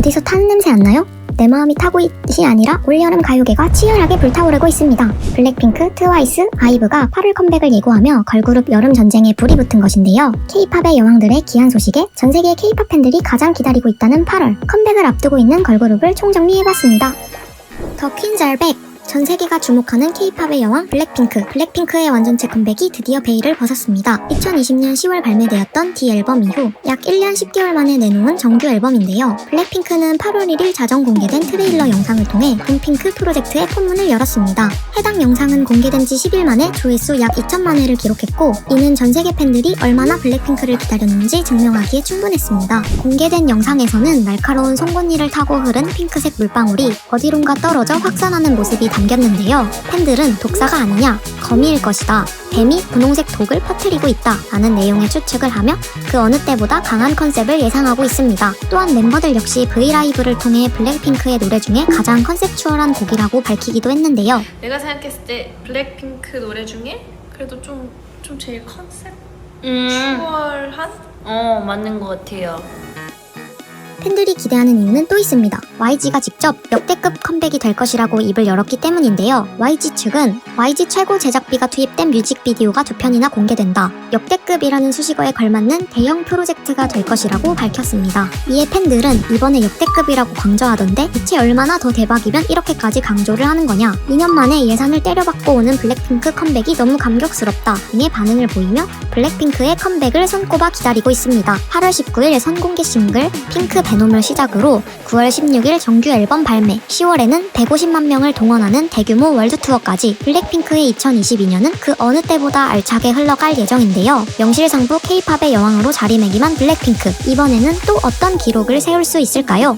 어디서 타는 냄새 안 나요? 내 마음이 타고 있이 아니라 올여름 가요계가 치열하게 불타오르고 있습니다. 블랙핑크, 트와이스, 아이브가 8월 컴백을 예고하며 걸그룹 여름 전쟁에 불이 붙은 것인데요. K-팝의 여왕들의 귀한 소식에 전 세계 K-팝 팬들이 가장 기다리고 있다는 8월 컴백을 앞두고 있는 걸그룹을 총정리해봤습니다. 더 퀸즈 알백 전 세계가 주목하는 K-팝의 여왕 블랙핑크. 블랙핑크의 완전체 컴백이 드디어 베일을 벗었습니다. 2020년 10월 발매되었던 D 앨범 이후 약 1년 10개월 만에 내놓은 정규 앨범인데요. 블랙핑크는 8월 1일 자정 공개된 트레일러 영상을 통해 봄핑크 프로젝트의 포문을 열었습니다. 해당 영상은 공개된 지 10일 만에 조회수 약 2천만 회를 기록했고 이는 전 세계 팬들이 얼마나 블랙핑크를 기다렸는지 증명하기에 충분했습니다. 공개된 영상에서는 날카로운 송곳니를 타고 흐른 핑크색 물방울이 어디론가 떨어져 확산하는 모습이 담겼는데요. 팬들은 독사가 아니냐, 거미일 것이다. 뱀이 분홍색 독을 퍼뜨리고 있다. 라는 내용의 추측을 하며 그 어느 때보다 강한 컨셉을 예상하고 있습니다. 또한 멤버들 역시 브이라이브를 통해 블랙핑크의 노래 중에 가장 컨셉추얼한 곡이라고 밝히기도 했는데요. 내가 생각했을 때 블랙핑크 노래 중에 그래도 좀, 좀 제일 컨셉? 음, 슈얼한? 어, 맞는 것 같아요. 팬들이 기대하는 이유는 또 있습니다. YG가 직접 역대급 컴백이 될 것이라고 입을 열었기 때문인데요. YG 측은 YG 최고 제작비가 투입된 뮤직비디오가 두 편이나 공개된다. 역대급이라는 수식어에 걸맞는 대형 프로젝트가 될 것이라고 밝혔습니다. 이에 팬들은 이번에 역대급이라고 강조하던데 대체 얼마나 더 대박이면 이렇게까지 강조를 하는 거냐? 2년 만에 예산을 때려받고 오는 블랙핑크 컴백이 너무 감격스럽다 등의 반응을 보이며 블랙핑크의 컴백을 손꼽아 기다리고 있습니다. 8월 19일 선공개 싱글 핑크 베놈을 시작으로 9월 16일 정규 앨범 발매, 10월에는 150만 명을 동원하는 대규모 월드 투어까지 블랙핑크의 2022년은 그 어느 때보다 알차게 흘러갈 예정인데요. 명실상부 K-팝의 여왕으로 자리매김한 블랙핑크. 이번에는 또 어떤 기록을 세울 수 있을까요?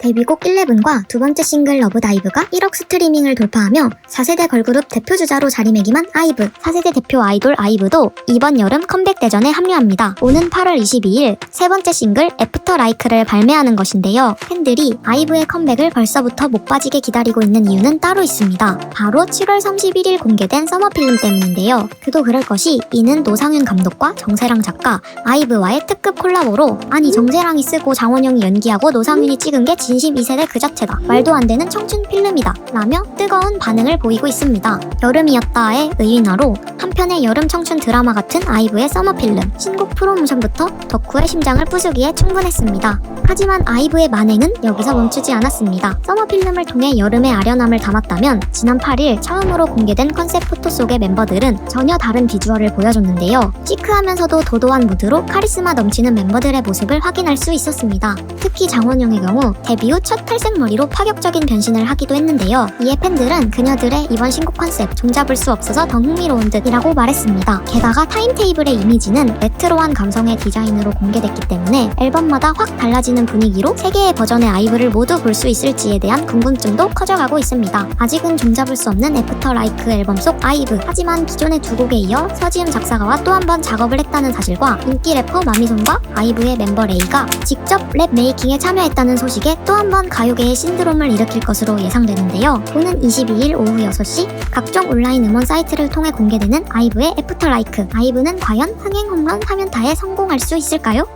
데뷔 곡 11과 두 번째 싱글 러브다이브가 1억 스트리밍을 돌파하며 4세대 걸그룹 대표 주자로 자리매김한 아이브, 4세대 대표 아이돌 아이브도 이번 여름 컴백 대전에 합류합니다. 오는 8월 22일 세 번째 싱글 애프터 라이크를 발매하는 것인데요. 팬들이 아이브의 컴백을 벌써부터 못 빠지게 기다리고 있는 이유는 따로 있습니다. 바로 7월 31일 공개된 서머필름 때문인데요. 그도 그럴 것이 이는 노상윤 감독과 정세랑 작가, 아이브와의 특급 콜라보로 아니 정세랑이 쓰고 장원영이 연기하고 노상윤이 찍은 게 진심 2세대 그 자체다. 말도 안 되는 청춘 필름이다. 라며 뜨거운 반응을 보이고 있습니다. 여름이었다의 의인화로 한편의 여름 청춘 드라마 같은 아이브의 서머 필름, 신곡 프로모션부터 덕후의 심장을 부수기에 충분했습니다. 하지만 아이브의 만행은 여기서 멈추지 않았습니다. 서머 필름을 통해 여름의 아련함을 담았다면 지난 8일 처음으로 공개된 컨셉 포토 속의 멤버들은 전혀 다른 비주얼을 보여줬는데요. 시크하면서도 도도한 무드로 카리스마 넘치는 멤버들의 모습을 확인할 수 있었습니다. 특히 장원영의 경우 데뷔 후 첫 탈색 머리로 파격적인 변신을 하기도 했는데요. 이에 팬들은 그녀들의 이번 신곡 컨셉 종잡을 수 없어서 더 흥미로운 듯이라고 말했습니다. 게다가 타임테이블의 이미지는 레트로한 감성의 디자인으로 공개됐기 때문에 앨범마다 확 달라지는 분위기로 세 개의 버전의 아이브를 모두 볼 수 있을지에 대한 궁금증도 커져가고 있습니다. 아직은 종잡을 수 없는 애프터 라이크 앨범 속 아이브. 하지만 기존의 두 곡에 이어 서지음 작사가와 또 한 번 작업을 했다는 사실과 인기 래퍼 마미손과 아이브의 멤버 레이가 직접 랩 메이킹에 참여했다는 소식에 또 한 번 가요계의 신드롬을 일으킬 것으로 예상되는데요. 오는 22일 오후 6시 각종 온라인 음원 사이트를 통해 공개되는 아이브의 애프터 라이크. 아이브는 과연 흥행 홈런 화면타에 성공할 수 있을까요?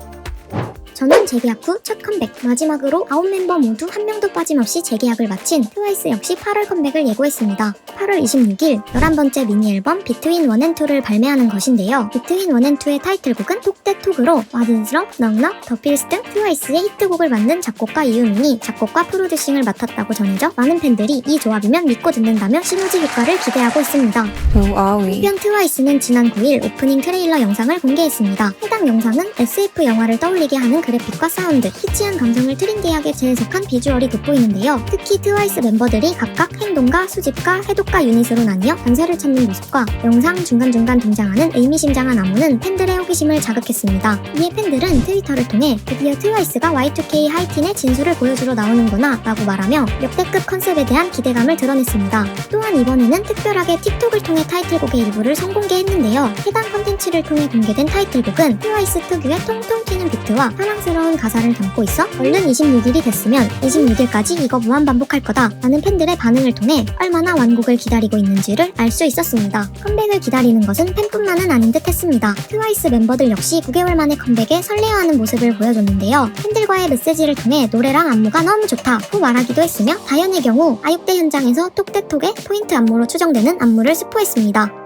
저는 재계약 후 첫 컴백, 마지막으로 9멤버 모두 한 명도 빠짐없이 재계약을 마친 트와이스 역시 8월 컴백을 예고했습니다. 8월 26일 11번째 미니 앨범 비트윈 원앤투를 발매하는 것인데요. 비트윈 원앤투의 타이틀곡은 톡대톡으로 와든스럽, 넉넉, 더필스 등 트와이스의 히트곡을 만든 작곡가 이유민이 작곡과 프로듀싱을 맡았다고 전해져 많은 팬들이 이 조합이면 믿고 듣는다며 시너지 효과를 기대하고 있습니다. Who are we? 한편 트와이스는 지난 9일 오프닝 트레일러 영상을 공개했습니다. 해당 영상은 SF 영화를 떠올리게 하는 그래픽과 사운드, 히치한 감성을 트렌디하게 재해석한 비주얼이 돋보이는데요. 특히 트와이스 멤버들이 각각 행동가, 수집가, 해독 가 유닛으로 나뉘어 단서를 찾는 모습과 영상 중간중간 등장하는 의미심장한 암호는 팬들의 호기심을 자극했습니다. 이에 팬들은 트위터를 통해 드디어 트와이스가 Y2K 하이틴의 진수를 보여주러 나오는구나 라고 말하며 역대급 컨셉에 대한 기대감을 드러냈습니다. 또한 이번에는 특별하게 틱톡을 통해 타이틀곡의 일부를 선공개했는데요. 해당 콘텐츠를 통해 공개된 타이틀곡은 트와이스 특유의 통통 꽂히는 비트와 사랑스러운 가사를 담고 있어 얼른 26일이 됐으면 26일까지 이거 무한 반복할 거다 라는 팬들의 반응을 통해 얼마나 완곡을 기다리고 있는지를 알 수 있었습니다. 컴백을 기다리는 것은 팬뿐만은 아닌 듯 했습니다. 트와이스 멤버들 역시 9개월 만에 컴백에 설레어하는 모습을 보여줬는데요. 팬들과의 메시지를 통해 노래랑 안무가 너무 좋다 고 말하기도 했으며 다현의 경우 아육대 현장에서 톡대톡의 포인트 안무로 추정되는 안무를 스포했습니다.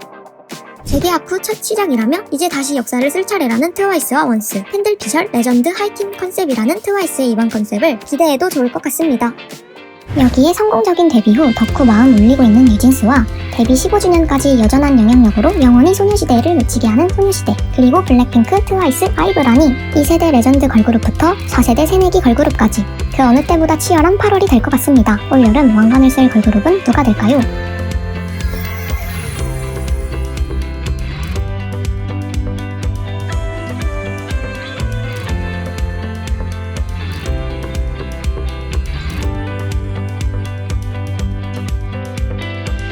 재계약 후 첫 시작이라며 이제 다시 역사를 쓸 차례라는 트와이스와 원스 팬들 피셜 레전드 하이틴 컨셉이라는 트와이스의 이번 컨셉을 기대해도 좋을 것 같습니다. 여기에 성공적인 데뷔 후 덕후 마음 울리고 있는 뉴진스와 데뷔 15주년까지 여전한 영향력으로 영원히 소녀시대를 외치게 하는 소녀시대 그리고 블랙핑크, 트와이스, 아이브라니 2세대 레전드 걸그룹부터 4세대 새내기 걸그룹까지 그 어느 때보다 치열한 8월이 될 것 같습니다. 올여름 왕관을 쓸 걸그룹은 누가 될까요?